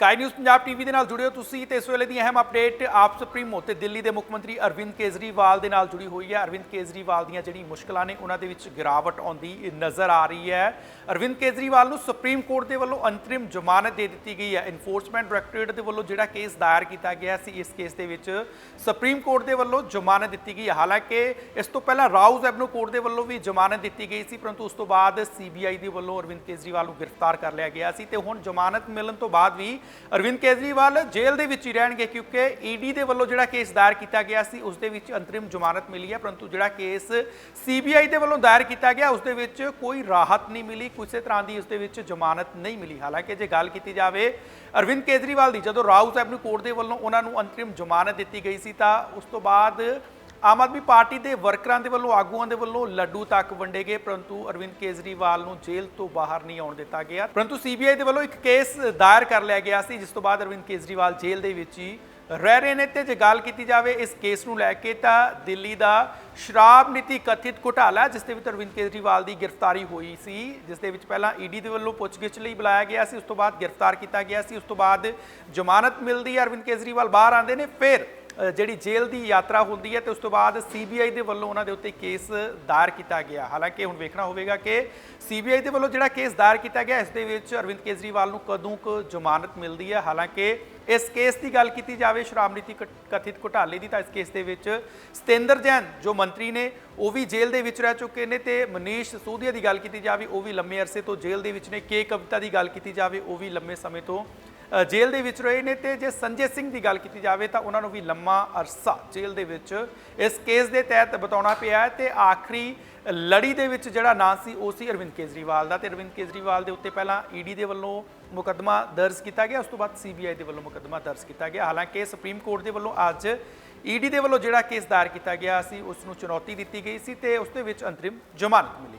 Sky news Punjab TV ਦੇ ਨਾਲ ਜੁੜਿਓ ਤੁਸੀਂ ਤੇ ਇਸ ਵੇਲੇ ਦੀ ਅਹਿਮ ਅਪਡੇਟ ਆਪ ਸੁਪਰੀਮੋ ਤੇ ਦਿੱਲੀ ਦੇ ਮੁੱਖ ਮੰਤਰੀ ਅਰਵਿੰਦ ਕੇਜਰੀਵਾਲ ਦੇ ਨਾਲ ਜੁੜੀ ਹੋਈ ਹੈ। ਅਰਵਿੰਦ ਕੇਜਰੀਵਾਲ ਦੀਆਂ ਜਿਹੜੀ ਮੁਸ਼ਕਲਾਂ ਨੇ ਉਹਨਾਂ ਦੇ ਵਿੱਚ ਗਿਰਾਵਟ ਆਉਂਦੀ ਨਜ਼ਰ ਆ ਰਹੀ ਹੈ। ਅਰਵਿੰਦ ਕੇਜਰੀਵਾਲ ਨੂੰ ਸੁਪਰੀਮ ਕੋਰਟ ਦੇ ਵੱਲੋਂ ਅੰਤਰਿਮ ਜ਼ਮਾਨਤ ਦੇ ਦਿੱਤੀ ਗਈ ਹੈ। ਇਨਫੋਰਸਮੈਂਟ ਡਾਇਰੈਕਟੋਰੇਟ ਦੇ ਵੱਲੋਂ ਜਿਹੜਾ ਕੇਸ ਦਾਇਰ ਕੀਤਾ ਗਿਆ ਸੀ, ਇਸ ਕੇਸ ਦੇ ਵਿੱਚ ਸੁਪਰੀਮ ਕੋਰਟ ਦੇ ਵੱਲੋਂ ਜ਼ਮਾਨਤ ਦਿੱਤੀ ਗਈ ਹੈ। ਹਾਲਾਂਕਿ ਇਸ ਤੋਂ ਪਹਿਲਾਂ ਰਾਉਜ਼ ਐਬਨੋ ਕੋਰਟ ਦੇ ਵੱਲੋਂ ਵੀ ਜ਼ਮਾਨਤ ਦਿੱਤੀ ਗਈ ਸੀ, ਪਰੰਤੂ ਉਸ ਤੋਂ ਬਾਅਦ ਸੀਬੀਆਈ ਦੇ ਵੱਲੋਂ ਅਰਵਿੰਦ ਕੇਜਰੀਵਾਲ ਨੂੰ ਗ੍ਰਿਫਤਾਰ ਕਰ ਲਿਆ ਗਿਆ ਸੀ ਤੇ ਹੁਣ ਜ਼ਮਾਨਤ ਮਿਲਣ ਤੋਂ ਬਾਅਦ ਵੀ ਅਰਵਿੰਦ ਕੇਜਰੀਵਾਲ ਜੇਲ੍ਹ ਦੇ ਵਿੱਚ ਹੀ ਰਹਿਣਗੇ ਕਿਉਂਕਿ ਈਡੀ ਦੇ ਵੱਲੋਂ ਜਿਹੜਾ ਕੇਸ ਦਾਇਰ ਕੀਤਾ ਗਿਆ ਸੀ, ਉਸ ਦੇ ਵਿੱਚ ਅੰਤਰਿਮ ਜ਼ਮਾਨਤ ਮਿਲੀ ਹੈ, ਪਰੰਤੂ ਜਿਹੜਾ ਕੇਸ ਸੀਬੀਆਈ ਦੇ ਵੱਲੋਂ ਦਾਇਰ ਕੀਤਾ ਗਿਆ, ਉਸ ਦੇ ਵਿੱਚ ਕੋਈ ਰਾਹਤ ਨਹੀਂ ਮਿਲੀ, ਕਿਸੇ ਤਰ੍ਹਾਂ ਦੀ ਉਸ ਦੇ ਵਿੱਚ ਜ਼ਮਾਨਤ ਨਹੀਂ ਮਿਲੀ। ਹਾਲਾਂਕਿ ਜੇ ਗੱਲ ਕੀਤੀ ਜਾਵੇ ਅਰਵਿੰਦ ਕੇਜਰੀਵਾਲ ਦੀ, ਜਦੋਂ ਰਾਊ ਸਾਹਿਬ ਨੂੰ ਕੋਰਟ ਦੇ ਵੱਲੋਂ ਉਹਨਾਂ ਨੂੰ ਅੰਤਰਿਮ ਜ਼ਮਾਨਤ ਦਿੱਤੀ ਗਈ ਸੀ, ਤਾਂ ਉਸ ਤੋਂ ਬਾਅਦ ਆਮ ਆਦਮੀ ਪਾਰਟੀ ਦੇ ਵਰਕਰਾਂ ਦੇ ਵੱਲੋਂ, ਆਗੂਆਂ ਦੇ ਵੱਲੋਂ ਲੱਡੂ ਤੱਕ ਵੰਡੇ ਗਏ ਪਰੰਤੂ ਅਰਵਿੰਦ ਕੇਜਰੀਵਾਲ ਨੂੰ ਜੇਲ੍ਹ ਤੋਂ ਬਾਹਰ ਨਹੀਂ ਆਉਣ ਦਿੱਤਾ ਗਿਆ। ਪਰੰਤੂ ਸੀਬੀਆਈ ਦੇ ਵੱਲੋਂ ਇੱਕ ਕੇਸ ਦਾਇਰ ਕਰ ਲਿਆ ਗਿਆ ਸੀ, ਜਿਸ ਤੋਂ ਬਾਅਦ ਅਰਵਿੰਦ ਕੇਜਰੀਵਾਲ ਜੇਲ੍ਹ ਦੇ ਵਿੱਚ ਹੀ ਰਹਿ ਰਹੇ ਨੇ। ਤੇ ਜੇ ਗੱਲ ਕੀਤੀ ਜਾਵੇ ਇਸ ਕੇਸ ਨੂੰ ਲੈ ਕੇ, ਤਾਂ ਦਿੱਲੀ ਦਾ ਸ਼ਰਾਬ ਨੀਤੀ ਕਥਿਤ ਘੁਟਾਲਾ, ਜਿਸ ਦੇ ਵਿੱਚ ਅਰਵਿੰਦ ਕੇਜਰੀਵਾਲ ਦੀ ਗ੍ਰਿਫਤਾਰੀ ਹੋਈ ਸੀ, ਜਿਸ ਦੇ ਵਿੱਚ ਪਹਿਲਾਂ ਈਡੀ ਦੇ ਵੱਲੋਂ ਪੁੱਛਗਿੱਛ ਲਈ ਬੁਲਾਇਆ ਗਿਆ ਸੀ, ਉਸ ਤੋਂ ਬਾਅਦ ਗ੍ਰਿਫਤਾਰ ਕੀਤਾ ਗਿਆ ਸੀ, ਉਸ ਤੋਂ ਬਾਅਦ ਜ਼ਮਾਨਤ ਮਿਲਦੀ ਹੈ, ਅਰਵਿੰਦ ਕੇਜਰੀਵਾਲ ਬਾਹਰ ਆਉਂਦੇ ਨੇ, ਫਿਰ ਜਿਹੜੀ ਜੇਲ੍ਹ ਦੀ ਯਾਤਰਾ ਹੁੰਦੀ ਹੈ ਤੇ ਉਸ ਤੋਂ ਬਾਅਦ ਸੀਬੀਆਈ ਦੇ ਵੱਲੋਂ ਉਹਨਾਂ ਦੇ ਉੱਤੇ ਕੇਸ ਦਾਇਰ ਕੀਤਾ ਗਿਆ। ਹਾਲਾਂਕਿ ਹੁਣ ਵੇਖਣਾ ਹੋਵੇਗਾ ਕਿ ਸੀਬੀਆਈ ਦੇ ਵੱਲੋਂ ਜਿਹੜਾ ਕੇਸ ਦਾਇਰ ਕੀਤਾ ਗਿਆ, ਇਸ ਦੇ ਵਿੱਚ ਅਰਵਿੰਦ ਕੇਜਰੀਵਾਲ ਨੂੰ ਕਦੋਂ ਕੁ ਜ਼ਮਾਨਤ ਮਿਲਦੀ ਹੈ? ਹਾਲਾਂਕਿ ਇਸ ਕੇਸ ਦੀ ਗੱਲ ਕੀਤੀ ਜਾਵੇ ਸ਼ਰਾਬ ਨੀਤੀ ਕਥਿਤ ਘੁਟਾਲੇ ਦੀ, ਤਾਂ ਇਸ ਕੇਸ ਦੇ ਵਿੱਚ ਸਤਿੰਦਰ ਜੈਨ, ਜੋ ਮੰਤਰੀ ਨੇ, ਉਹ ਵੀ ਜੇਲ੍ਹ ਦੇ ਵਿੱਚ ਰਹਿ ਚੁੱਕੇ ਨੇ ਤੇ ਮਨੀਸ਼ ਸੂਦੀਆ ਦੀ ਗੱਲ ਕੀਤੀ ਜਾਵੇ, ਉਹ ਵੀ ਲੰਮੇ ਅਰਸੇ ਤੋਂ ਜੇਲ੍ਹ ਦੇ ਵਿੱਚ ਨੇ। ਕੇ ਕਵਿਤਾ ਦੀ ਗੱਲ ਕੀਤੀ ਜਾਵੇ, ਉਹ ਵੀ ਲੰਮੇ ਸਮੇਂ ਤੋਂ ਜੇਲ੍ਹ ਦੇ ਵਿੱਚ ਰਹੇ ਨੇ ਤੇ ਜੇ ਸੰਜੇ ਸਿੰਘ ਦੀ ਗੱਲ ਕੀਤੀ ਜਾਵੇ ਤਾਂ ਉਹਨਾਂ ਨੂੰ ਵੀ ਲੰਮਾ ਅਰਸਾ ਜੇਲ੍ਹ ਦੇ ਵਿੱਚ ਇਸ ਕੇਸ ਦੇ ਤਹਿਤ ਬਤਾਉਣਾ ਪਿਆ ਹੈ ਤੇ ਆਖਰੀ ਲੜੀ ਦੇ ਵਿੱਚ ਜਿਹੜਾ ਨਾਂ ਸੀ ਉਹ ਸੀ ਅਰਵਿੰਦ ਕੇਜਰੀਵਾਲ ਦਾ ਤੇ ਅਰਵਿੰਦ ਕੇਜਰੀਵਾਲ ਦੇ ਉੱਤੇ ਪਹਿਲਾਂ ਈਡੀ ਦੇ ਵੱਲੋਂ ਮੁਕੱਦਮਾ ਦਰਜ ਕੀਤਾ ਗਿਆ, ਉਸ ਤੋਂ ਬਾਅਦ ਸੀਬੀਆਈ ਦੇ ਵੱਲੋਂ ਮੁਕੱਦਮਾ ਦਰਜ ਕੀਤਾ ਗਿਆ। ਹਾਲਾਂਕਿ ਸੁਪਰੀਮ ਕੋਰਟ ਦੇ ਵੱਲੋਂ ਅੱਜ ਈਡੀ ਦੇ ਵੱਲੋਂ ਜਿਹੜਾ ਕੇਸ ਦਾਇਰ ਕੀਤਾ ਗਿਆ ਸੀ, ਉਸ ਨੂੰ ਚੁਣੌਤੀ ਦਿੱਤੀ ਗਈ ਸੀ ਤੇ ਉਸ ਦੇ ਵਿੱਚ ਅੰਤਰਿਮ ਜ਼ਮਾਨਤ ਮਿਲੀ।